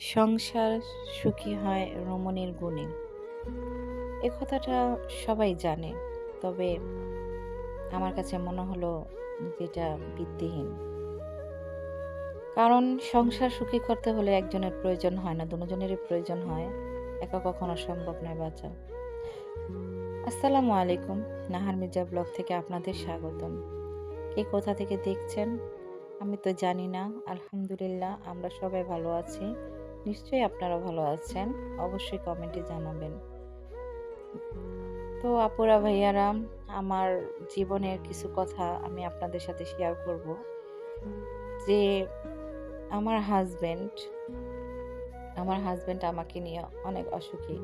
সংসার সুখী হয় রমণীর গুণে। এ কথাটা সবাই জানে, তবে আমার কাছে মনে হলো যেটা ভিত্তিহীন। কারণ সংসার সুখী করতে হলে একজনের প্রয়োজন হয় না, দুজনেরই প্রয়োজন হয়, একা কখনো সম্ভব নয় বাঁচা। আসসালামু আলাইকুম, নাহার মির্জা ব্লগ থেকে আপনাদের স্বাগতম। কে কোথা থেকে দেখছেন? আমি তো জানি না, আলহামদুলিল্লাহ, আমরা সবাই ভালো আছি। নিশ্চয়ই আপনারা ভালো আছেন। অবশ্যই কমেন্টে জানাবেন। তো আপুরা, ভাইয়ারা, আমার জীবনের কিছু কথা আমি আপনাদের সাথে শেয়ার করব। যে আমার হাজবেন্ড আমার হাজবেন্ড আমাকে নিয়ে অনেক অসুখী।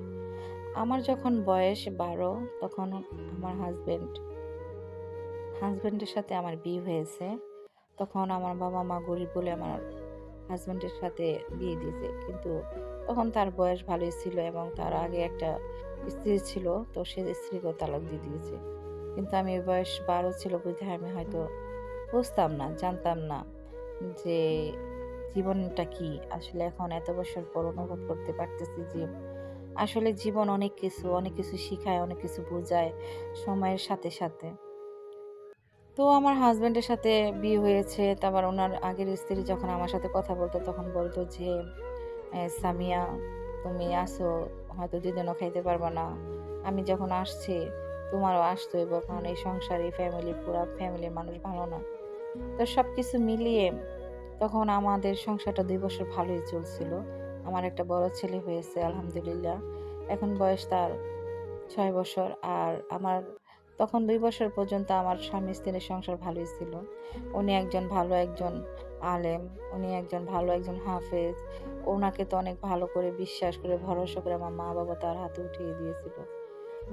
আমার যখন বয়স বারো, তখন আমার হাজবেন্ড হাজবেন্ডের সাথে আমার বিয়ে হয়েছে। তখন আমার বাবা মা গরিব বলে আমার হাজব্যান্ডের সাথে বিয়ে দিয়েছে। কিন্তু তখন তার বয়স ভালোই ছিল এবং তার আগে একটা স্ত্রী ছিল, তো সে স্ত্রীকেও তালাক দিয়ে দিয়েছে। কিন্তু আমি বয়স বারো ছিল বুঝে আমি হয়তো বুঝতাম না, জানতাম না যে জীবনটা কি। আসলে এখন এত বছর পর অনুভব করতে পারতেছি যে আসলে জীবন অনেক কিছু অনেক কিছু শিখায়, অনেক কিছু বোঝায় সময়ের সাথে সাথে। তো আমার হাজব্যান্ডের সাথে বিয়ে হয়েছে, তারপর ওনার আগের স্ত্রী যখন আমার সাথে কথা বলতো, তখন বলতো যে সামিয়া, তুমি আসো, হয়তো দুদিনও খাইতে পারবা না। আমি যখন আসছি, তোমারও আসতে হইব, কারণ এই সংসার, এই ফ্যামিলি পুরো ফ্যামিলির মানুষ ভালো না। তো সব কিছু মিলিয়ে তখন আমাদের সংসারটা দুই বছর ভালোই চলছিল। আমার একটা বড় ছেলে হয়েছে, আলহামদুলিল্লাহ। এখন বয়স তার ছয় বছর, আর আমার তখন দুই বছর পর্যন্ত আমার স্বামী স্ত্রীর সংসার ভালোই ছিল। উনি একজন ভালো একজন আলেম, উনি একজন ভালো একজন হাফেজ। ওনাকে তো অনেক ভালো করে বিশ্বাস করে, ভরসা করে আমার মা বাবা তার হাতে উঠিয়ে দিয়েছিল।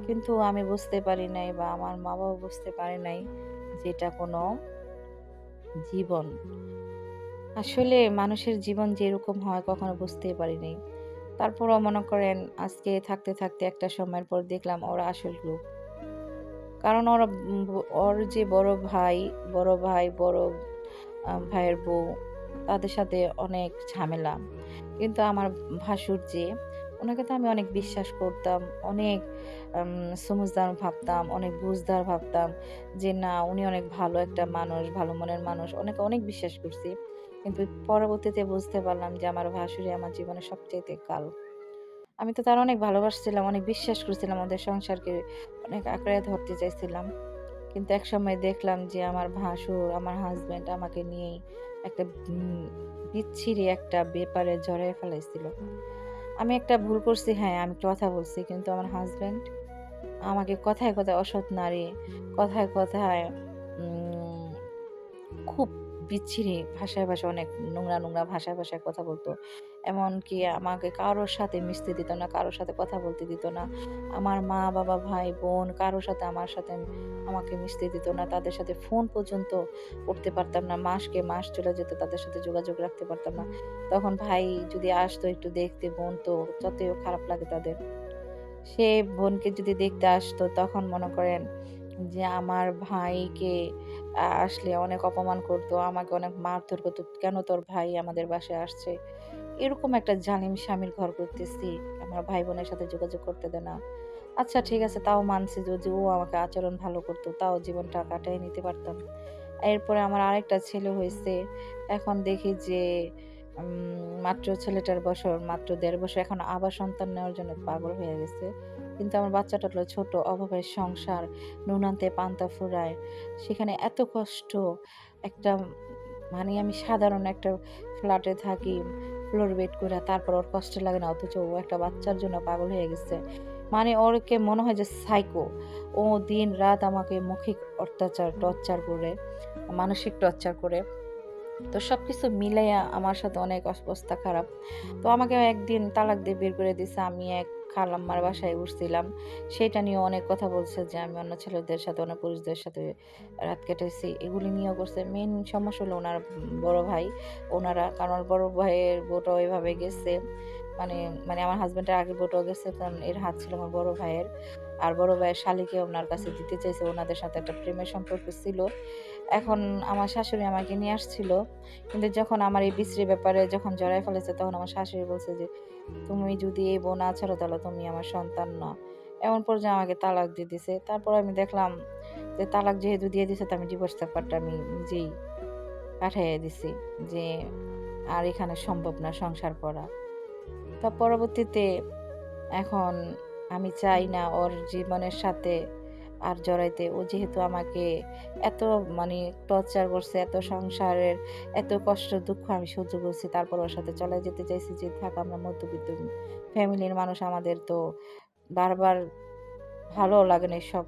কিন্তু আমি বুঝতে পারি নাই বা আমার মা বাবা বুঝতে পারে নাই যেটা কোনো জীবন। আসলে মানুষের জীবন যেরকম হয় কখনো বুঝতেই পারিনি তারপরও মনে করেন, আজকে থাকতে থাকতে একটা সময়ের পর দেখলাম ওরা আসল রূপ কারণ ওরা ওর যে বড় ভাই বড় ভাই, বড় ভাইয়ের বউ, তাদের সাথে অনেক ঝামেলা। কিন্তু আমার ভাসুর যে, ওনাকে তো আমি অনেক বিশ্বাস করতাম, অনেক সমুজদার ভাবতাম, অনেক বুঝদার ভাবতাম যে, না, উনি অনেক ভালো একটা মানুষ, ভালো মনের মানুষ। অনেক অনেক বিশ্বাস করছি। কিন্তু পরবর্তীতে বুঝতে পারলাম যে, আমার ভাসুরি আমার জীবনে সবচেয়ে কাল। আমি তো তার অনেক ভালোবাসছিলাম, অনেক বিশ্বাস করছিলাম আমাদের সংসারকে, অনেক আঁকড়ে ধরতে চাইছিলাম। কিন্তু এক সময় দেখলাম যে আমার ভাসুর, আমার হাজব্যান্ড আমাকে নিয়েই একটা বিচ্ছিরি একটা ব্যাপারে জড়াই ফেলাইছিল। আমি একটা ভুল করছি হ্যাঁ আমি কথা বলছি, কিন্তু আমার হাজব্যান্ড আমাকে কথায় কথায় অসৎ নারী, কথায় কথায় খুব বিচ্ছিরি ভাষায় ভাষায়, অনেক নোংরা নোংরা ভাষায় ভাষায় কথা বলতো। এমনকি আমাকে কারোর সাথে মিশতে দিত না, কারোর সাথে কথা বলতে দিত না। আমার মা, বাবা, ভাই, বোন কারোর সাথে আমার সাথে আমাকে মিশতে দিত না। তাদের সাথে ফোন পর্যন্ত করতে পারতাম না, মাসকে মাস চলে যেত, তাদের সাথে যোগাযোগ রাখতে পারতাম না। তখন ভাই যদি আসতো একটু দেখতে, বোন তো যতই খারাপ লাগে তাদের। সে বোনকে যদি দেখতে আসতো, তখন মনে করেন যে আমার ভাইকে আসলে অনেক অপমান করতো, আমাকে অনেক মারধর করতো, কেন তোর ভাই আমাদের বাসায় আসছে? এরকম একটা জালিম স্বামীর ঘর করতেছি। আমার ভাই বোনের সাথে যোগাযোগ করতে দেয় না। আচ্ছা ঠিক আছে, তাও মানছি যদি ও আমাকে আচরণ ভালো করতো, তাও জীবনটা কাটাই নিতে পারতাম। এরপরে আমার আরেকটা ছেলে হয়েছে। এখন দেখি যে মাত্র ছেলেটার বছর, মাত্র দেড় বছর, এখন আবার সন্তান নেওয়ার জন্য পাগল হয়ে গেছে। কিন্তু আমার বাচ্চাটা হলো ছোট, অভাবের সংসার, নুনান্তে পান্তা ফুরায়। সেখানে এত কষ্ট, একটা মানে আমি সাধারণ একটা ফ্ল্যাটে থাকি ফ্লোর বেড করে তারপর ওর কষ্ট লাগে না, অথচ ও একটা বাচ্চার জন্য পাগল হয়ে গেছে। মানে ওরকে মনে হয় যে সাইকো ও দিন রাত আমাকে মৌখিক অত্যাচার, টর্চার করে, মানসিক টর্চার করে। তো সব কিছু মিলাইয়া আমার সাথে অনেক অবস্থা খারাপ। তো আমাকে একদিন তালাক দিয়ে বের করে দিছে, আমি এক খালাম্মার বাসায় উঠছিলাম। সেটা নিয়ে অনেক কথা বলছে যে, আমি অন্য ছেলেদের সাথে, অন্য পুরুষদের সাথে রাত কেটেছি এগুলি নিয়েও করছে। মেন সমস্যা হলো ওনার বড় ভাই। ওনারা, কারণ বড় ভাইয়ের বউটা ওইভাবে গেছে। মানে মানে আমার হাজব্যান্ডের আগে বউটাও গেছে, কারণ এর হাত ছিল আমার বড় ভাইয়ের। আর বড় ভাইয়ের শালিকে ওনার কাছে দিতে চাইছে। ওনাদের সাথে একটা প্রেমের সম্পর্ক ছিল। এখন আমার শাশুড়ি আমাকে নিয়ে আসছিল। কিন্তু যখন আমার এই বিশ্রী ব্যাপারে যখন জড়াই ফেলেছে, তখন আমার শাশুড়ি বলছে যে, তুমি যদি এই বোন না ছাড়ো তাহলে তুমি আমার সন্তান না। এমন পর্যায়ে আমাকে তালাক দিয়ে দিছে। তারপর আমি দেখলাম যে, তালাক যেহেতু দিয়ে দিছে, তো আমি ডিভোর্স পেপারটা আমি নিজেই পাঠিয়ে দিছি যে, আর এখানে সম্ভব না সংসার করা। তা পরবর্তীতে এখন আমি চাই না ওর জীবনের সাথে আর জড়াইতে। ও যেহেতু আমাকে এত মানে টর্চার করছে, এত সংসারের এত কষ্ট, দুঃখ আমি সহ্য করছি, তারপর ওর সাথে চলে যেতে চাইছি, যে থাক, আমরা মধ্যবিত্ত ফ্যামিলির মানুষ, আমাদের তো বারবার ভালো লাগে না সব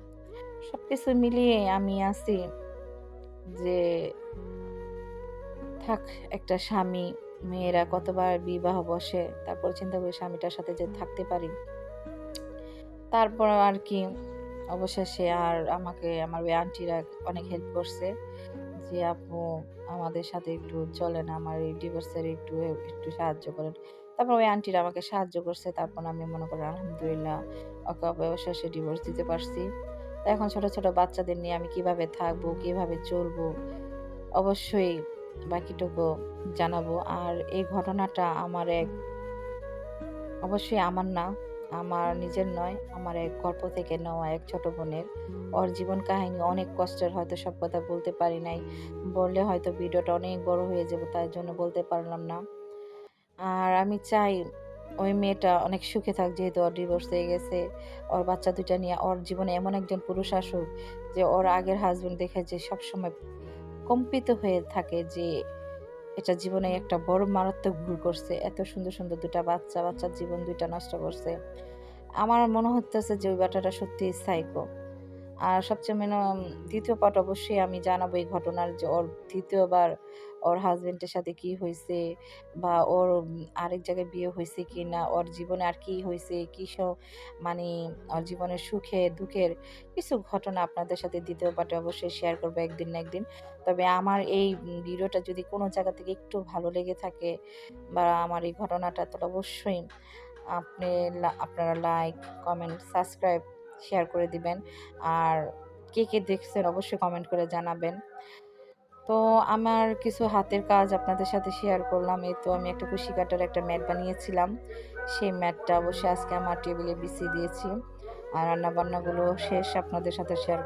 সব কিছু মিলিয়ে আমি আছি যে, থাক, একটা স্বামী, মেয়েরা কতবার বিবাহ বসে, তারপর চিন্তা করি স্বামীটার সাথে যে থাকতে পারি। তারপর আর কি অবশেষে আর আমাকে, আমার ওই আন্টিরা অনেক হেল্প করছে যে, আপু, আমাদের সাথে একটু চলেন, আমার এই ডিভোর্সের একটু একটু সাহায্য করেন। তারপর ওই আন্টিরা আমাকে সাহায্য করছে। তারপর আমি মনে করি, আলহামদুলিল্লাহ, ওকে অবশেষে ডিভোর্স দিতে পারছি। তো এখন ছোট ছোট বাচ্চাদের নিয়ে আমি কীভাবে থাকব, কীভাবে চলবো, অবশ্যই বাকিটুকু জানাব। আর এই ঘটনাটা আমার এক, অবশ্যই আমার না আমার নিজের নয়, আমার এক গল্প থেকে নেওয়া এক ছোট বোনের। ওর জীবন কাহিনী অনেক কষ্টের, হয়তো সব কথা বলতে পারি নাই। বললে হয়তো ভিডিওটা অনেক বড় হয়ে যাবে তার জন্য বলতে পারলাম না। আর আমি চাই ওই মেয়েটা অনেক সুখে থাক, যেহেতু ওর ডিভোর্স হয়ে গেছে। ওর বাচ্চা দুইটা নিয়ে, ওর জীবনে এমন একজন পুরুষ আসুক যে ওর আগের হাজবেন্ড দেখে যে সবসময় কম্পিত হয়ে থাকে যে এটা জীবনে একটা বড় মারাত্মক ভুল করছে। এত সুন্দর সুন্দর দুটা বাচ্চা, বাচ্চার জীবন দুইটা নষ্ট করছে। আমার মনে হতেছে যে ওই বাটাটা সত্যি সাইকো আর সবচেয়ে মেন দ্বিতীয় পাঠ অবশ্যই আমি জানাব এই ঘটনার যে ওর দ্বিতীয়বার ওর হাজবেন্ডের সাথে কি হয়েছে বা ওর আরেক জায়গায় বিয়ে হয়েছে কি না ওর জীবনে আর কি হয়েছে কী সব মানে ওর জীবনের সুখে, দুঃখের কিছু ঘটনা আপনাদের সাথে দ্বিতীয় পার্টে অবশ্যই শেয়ার করব একদিন না একদিন। তবে আমার এই ভিডিওটা যদি কোনো জায়গা থেকে একটু ভালো লেগে থাকে বা আমার এই ঘটনাটা তো অবশ্যই আপনি আপনারা লাইক কমেন্ট সাবস্ক্রাইব শেয়ার করে দিবেন। আর কে কে দেখছেন অবশ্যই কমেন্ট করে জানাবেন। তো আমার কিছু হাতের কাজ আপনাদের সাথে শেয়ার করলাম। এই তো আমি একটা কুশি কাটার একটা ম্যাট বানিয়েছিলাম। সেই ম্যাটটা অবশ্যই আজকে আমার টেবিলে বিছিয়ে দিয়েছি। আর রান্নাবান্নাগুলো শেষ আপনাদের সাথে শেয়ার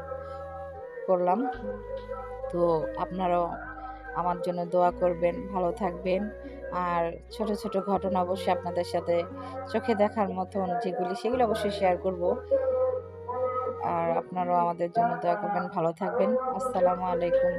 করলাম। তো আপনারাও আমার জন্য দোয়া করবেন, ভালো থাকবেন। আর ছোট ছোট ঘটনা অবশ্যই আপনাদের সাথে চোখে দেখার মতন যেগুলি, সেগুলো অবশ্যই শেয়ার করব। আর আপনারাও আমাদের জন্য দোয়া করবেন ভালো থাকবেন। আসসালামু আলাইকুম।